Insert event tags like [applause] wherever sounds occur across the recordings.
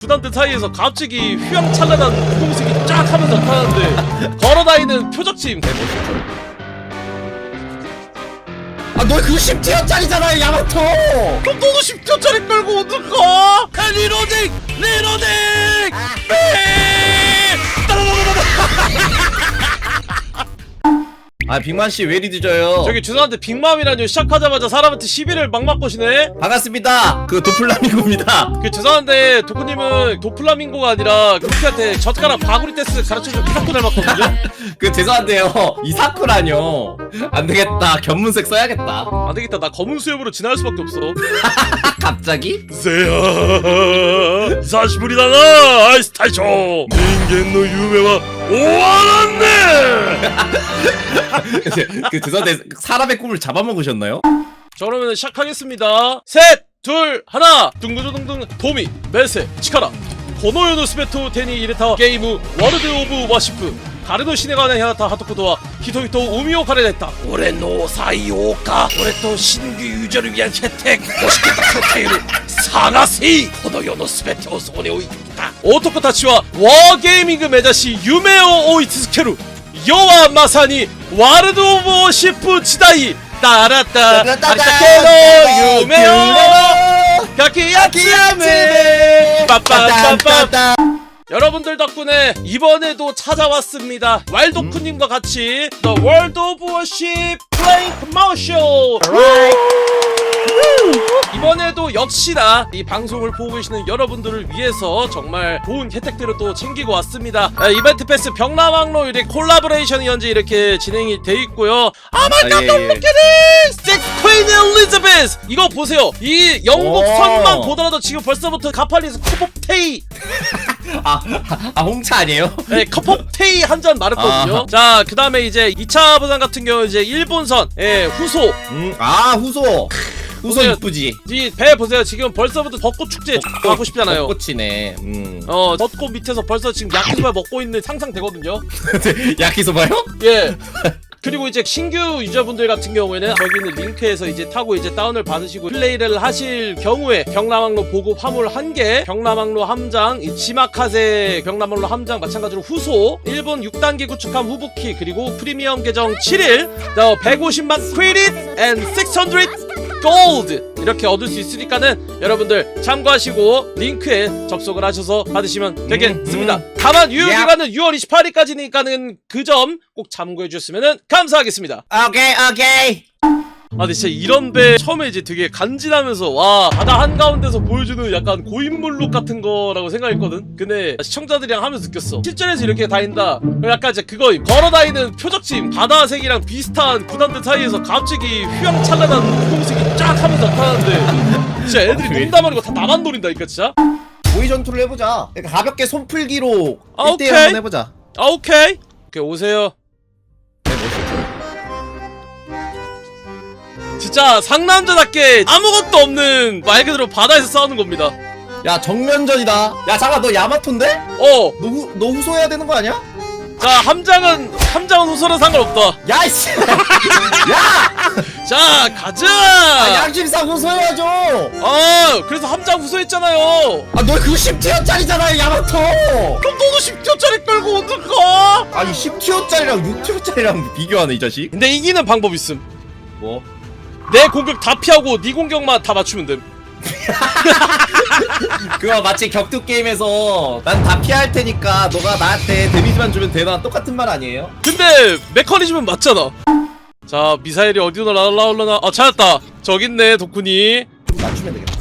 구단들 사이에서 갑자기 휘황찬란한 분홍색이 쫙 하면서 나타나는데 걸어다니는 표적짐 아, 너 그거 10티어짜리잖아, 야마토! 그럼 너도 10조짜리 끌고 어떡하 리로딩! 리로딩! 아, 빅만 씨 왜 이리 늦어요? 저기 죄송한데 빅맘이라뇨 시작하자마자 사람한테 시비를 막막 거시네 반갑습니다. 그 도플라밍고입니다. 그 죄송한데 도쿠님은 도플라밍고가 아니라 루피한테 젓가락 바구리 댄스 가르쳐준 피사코 닮았거든요 그 죄송한데요. 이사쿠라뇨. [laughs] 안 되겠다. 견문색 써야겠다. 안 되겠다. 나 검은 수염으로 지나갈 수밖에 없어. [laughs] 갑자기? 세야 사시부리다 나 아이스 타이쇼 인간의 유명한 오아란네. 그 죄송한데 사람의 꿈을 잡아먹으셨나요? 자 그러면 시작하겠습니다. 셋, 둘, 하나. 둥두둥둥 도미 메세 치카라. 고노요노 스베토 데니 이레타 게이무 워드 오브 와시프 가르노 시네가네 히나타 하토코토와 히토히토 우미오 카레됐다 올해노 사이오카 올해또 신규 유저를 위한 혜택 멋있겠다 프로테이를 사가세이 고노요노 스베토 소네 오이다 오토코 타치와 워게이밍 메자시 유메오 오이츠스케루 요와 마사니 와르드 오브 워시프 지다이 따라따 아리타케노 유메오 가키야키야메 빠빠빠빠 여러분들 덕분에 이번에도 찾아왔습니다. 왈도쿠님과 같이 The World of Worship Playing Commercial. 이번에도 역시나 이 방송을 보고 계시는 여러분들을 위해서 정말 좋은 혜택들을 또 챙기고 왔습니다. 아, 이벤트 패스 병남왕로 이렇게 콜라보레이션이 현재 이렇게 진행이 돼 있고요. 아마가 아, 예, 예. look at it! 섹스 퀸 엘리자베스 이거 보세요. 이 영국 오. 선만 보더라도 지금 벌써부터 가팔리에서 컵업테이 [laughs] 아, 아, 홍차 아니에요? 네, 컵업테이 한잔 말했거든요 아하. 자 그 다음에 이제 2차 부산 같은 경우 이제 일본선 예, 후소 음, 아, 후소. 후소 보세요. 이쁘지. 이 배 보세요 지금 벌써부터 벚꽃 축제 가고 싶잖아요 꽃이네. 음. 어 벚꽃 밑에서 벌써 지금 야키소바 먹고 있는 상상되거든요 [laughs] 야키소바요? 예 [laughs] 그리고 이제 신규 유저분들 같은 경우에는 저기 있는 링크에서 이제 타고 이제 다운을 받으시고 플레이를 하실 경우에 경남항로 보급 화물 1개, 경남항로 함장, 이 지마카세 경남항로 함장 마찬가지로 후소, 일본 6단계 구축함 후부키 그리고 프리미엄 계정 7일, 더 150만 크레딧 and 600 골드 이렇게 얻을 수 있으니까는 여러분들 참고하시고 링크에 접속을 하셔서 받으시면 되겠습니다. 음, 다만 유효 야. 기간은 6월 28일까지니까는 그 점 꼭 참고해 주셨으면 감사하겠습니다. 오케이, 오케이. 아 근데 진짜 이런 배 처음에 이제 되게 간지나면서 와 바다 한가운데서 보여주는 약간 고인물룩 같은 거라고 생각했거든 근데 시청자들이랑 하면서 느꼈어 실전에서 이렇게 다닌다 약간 이제 그거 걸어다니는 표적짐 바다색이랑 비슷한 구단들 사이에서 갑자기 휘황찬란한 분홍색이 쫙 하면서 나타나는데 진짜 애들이 왜? 농담하는 거다 나만 노린다니까 진짜 모의 전투를 해보자. 그러니까 가볍게 손풀기로 아, 1대1 오케이. 한번 해보자. 아 오케이 오케이 오세요 진짜 상남자답게 아무것도 없는 말 그대로 바다에서 싸우는 겁니다 야, 정면전이다. 야, 잠깐, 너 야마토인데? 어 너, 후, 너 후소해야 되는 거 아니야? 자 함장은 함장은 후설은 상관없다 야, 이씨! [laughs] 야! 자 가자 아, 양심상 후소해야죠! 아 그래서 함장 후소했잖아요 아, 너 그거 10티어짜리잖아, 야마토! 그럼 너도 10조짜리 끌고 어떡하 아니, 10티어짜리랑 6티어짜리랑 비교하네, 이 자식. 근데 이기는 방법 있음 뭐? 내 공격 다 피하고 네 공격만 다 맞추면 됨 [laughs] 그거 마치 격투 게임에서 난 다 피할 테니까 너가 나한테 데미지만 주면 되나 똑같은 말 아니에요? 근데 메커니즘은 맞잖아 자 미사일이 어디로 날아올라나 아 찾았다 저기 있네 덕훈이 맞추면 되겠다.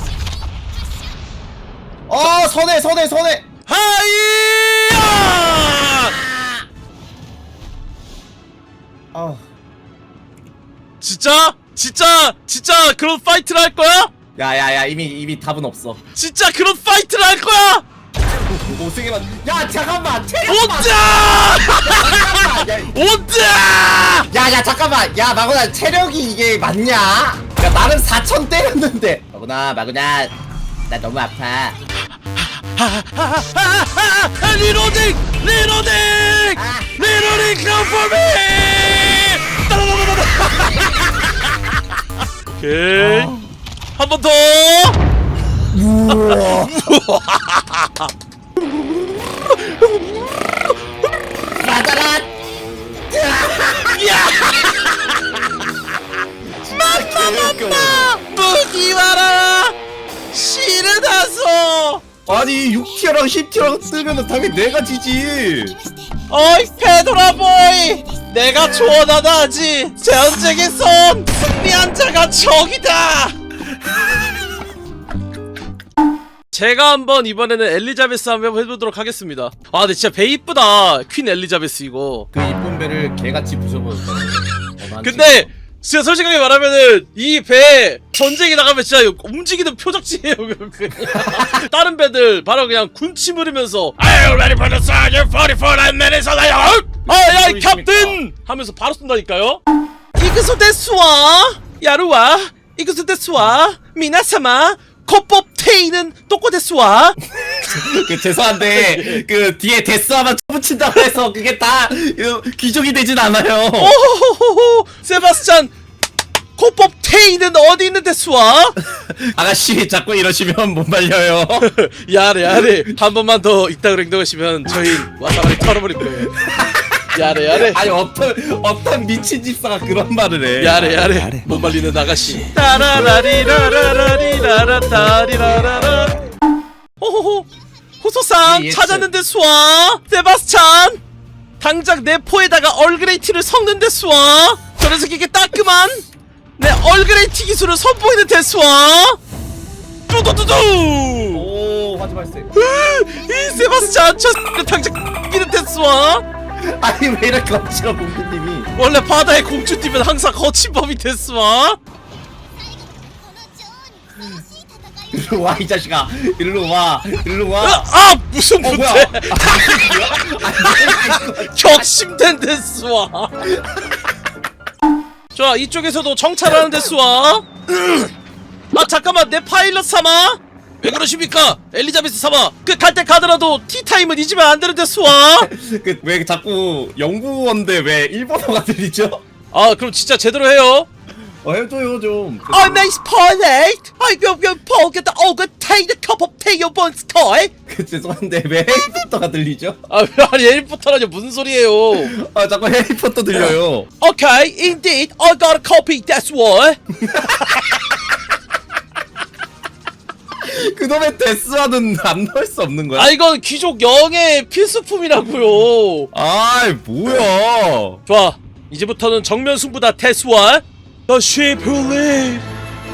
어, 선해, 선해, 선해! 하이야 아, 진짜? 진짜? 진짜 그런 파이트를 할 거야? 야, 야, 야, 이미, 이미 답은 없어. 진짜 그런 파이트를 할 거야? 못쓰게만. 야, 잠깐만! 체력 오자! 야, 오자! 야, 야, 잠깐만! 야, 마구나, 체력이 이게 맞냐? 야, 나는 4천 때렸는데! 마구나, 마구나, 나 너무 아파. 하하하하! 리로딩! 리로딩! 아. 리로딩 come for me! 오케이. 한 번 더! 우와! 맞아라 무기 와라! 시르다소! 아니 6티어랑 10티어랑 쓰면은 당연히 내가 지지. 어이 페도라보이 내가 조언하다 하지. 전쟁에선 승리한 자가 적이다. [laughs] 제가 한번 이번에는 엘리자베스 한번 해보도록 하겠습니다. 아 근데 진짜 배 이쁘다. 퀸 엘리자베스 이거. 그 이쁜 배를 개같이 부숴버렸다 [laughs] 근데 진짜 솔직하게 말하면은 이 배 전쟁에 나가면 진짜 움직이는 표적지예요 [laughs] 그 다른 배들 바로 그냥 군침 흐르면서 Are you ready for the soldier 44 minutes the 아야 뭐 캡틴! 하면서 바로 쏜다니까요. 이그소 데스와 야루와 이그소 데스와 미나사마 코법 테이는 또꼬 데스와 [laughs] 그 죄송한데 [laughs] 그 뒤에 데스 하면 쳐붙인다고 해서 그게 다 이거 귀족이 되진 않아요. 오호호호호. 세바스찬 코법 테이는 어디 있는 데스와? [laughs] 아가씨 자꾸 이러시면 못 말려요. 야래 야래. 한 번만 더 이따구로 행동하시면 저희 와사가리 털어버릴 거예요. 야래 야래. 아니 어떤 어떤 미친 집사가 그런 말을 해. 야래 야래. 못 말리는 아가씨. 따라라리라라리라라따리라라라. 호호호 호소상 예스. 찾았는데 수아. 세바스찬. 당장 내 포에다가 얼그레이티를 섞는데 수아. 저 녀석에게 따끔한 내 얼그레이티 기술을 선보이는 데수아. 뚜두두두. 오 화지 발생. 이 세바스찬 저 당장 끼는 데스와 [laughs] 아니 왜 이렇게 억지로 공주님이? 원래 바다에 공주 뛰면 항상 거친 법이 데스와 일로 와 이 자식아. 일로 와. 일로 와. 아, 아 무슨 어, 뭐야? 격심된 [laughs] 데스와. 좋아 이쪽에서도 정찰하는 데스와. 아 잠깐만 내 파일럿 삼아? 왜 그러십니까? 엘리자베스 삼아. 그 갈 때 가더라도 티타임은 잊으면 안 되는 데스와. 그왜 자꾸 영국어인데 왜 일본어가 들리죠? 아 그럼 진짜 제대로 해요 어 해줘요 좀 I'm a pilot. I go go poke the ogre take the cup of tea your bun sky. 그 죄송한데 왜 해리포터가 들리죠? [laughs] 아 아니 에리포터라니 무슨 소리예요? [laughs] 아 자꾸 해리포터 들려요 [laughs] Okay, indeed, I got a copy. That's why. 그놈의 데스와는 안 넣을 수 없는 거야? 아 이건 귀족 영의 필수품이라고요. 아이 뭐야 좋아, 이제부터는 정면 승부다. 테스와 The ship who live.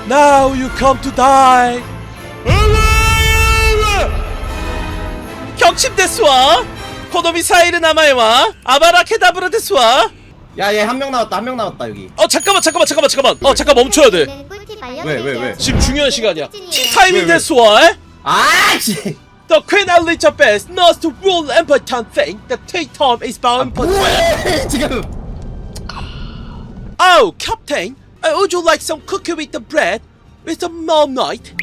Now you come to die. 격침 데스와 코노미 사이르 나마에와 아바라 케다브라 데스와 야얘 한 명 나왔다 한 명 나왔다 여기 어 잠깐만 잠깐만 잠깐만 잠깐만 어 잠깐 멈춰야 돼 왜, 왜, 왜? 지금 중요한 시간이야 왜, 티타임인 왜? 데스와 아씨 The Queen Elizabeth knows to rule important thing The tea time is bound for 뭐해 지금 Oh Captain uh, Would you like some cookie with the bread? With the marmite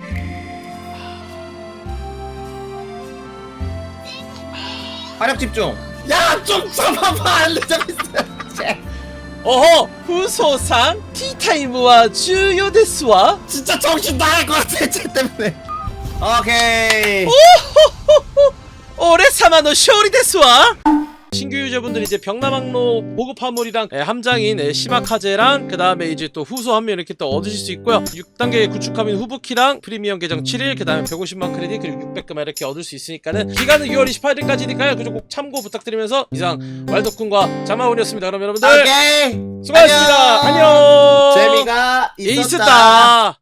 화력 집중. 야좀 잡아봐 엘리자베스. [laughs] 어허 후소상 티타임과 주요 데스와? 진짜 정신 나갈 것 같아 쟤 때문에. 오케이. 오래 사마노 쇼리 데스와 신규 유저분들이 이제 병나망로 보급 화물이랑 에, 함장인 에, 시마카제랑 그 다음에 이제 또 후소 한 명 이렇게 또 얻으실 수 있고요. 6단계 구축함인 후부키랑 프리미엄 계정 7일 그 다음에 150만 크레딧 그리고 600금 이렇게 얻을 수 있으니까는 기간은 6월 28일까지니까요. 그좀 꼭 참고 부탁드리면서 이상 왈도쿤과 자마운이었습니다. 그럼 여러분들 오케이. 수고하셨습니다. 안녕. 재미가 있었다. 있었다